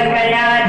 அவர்களால்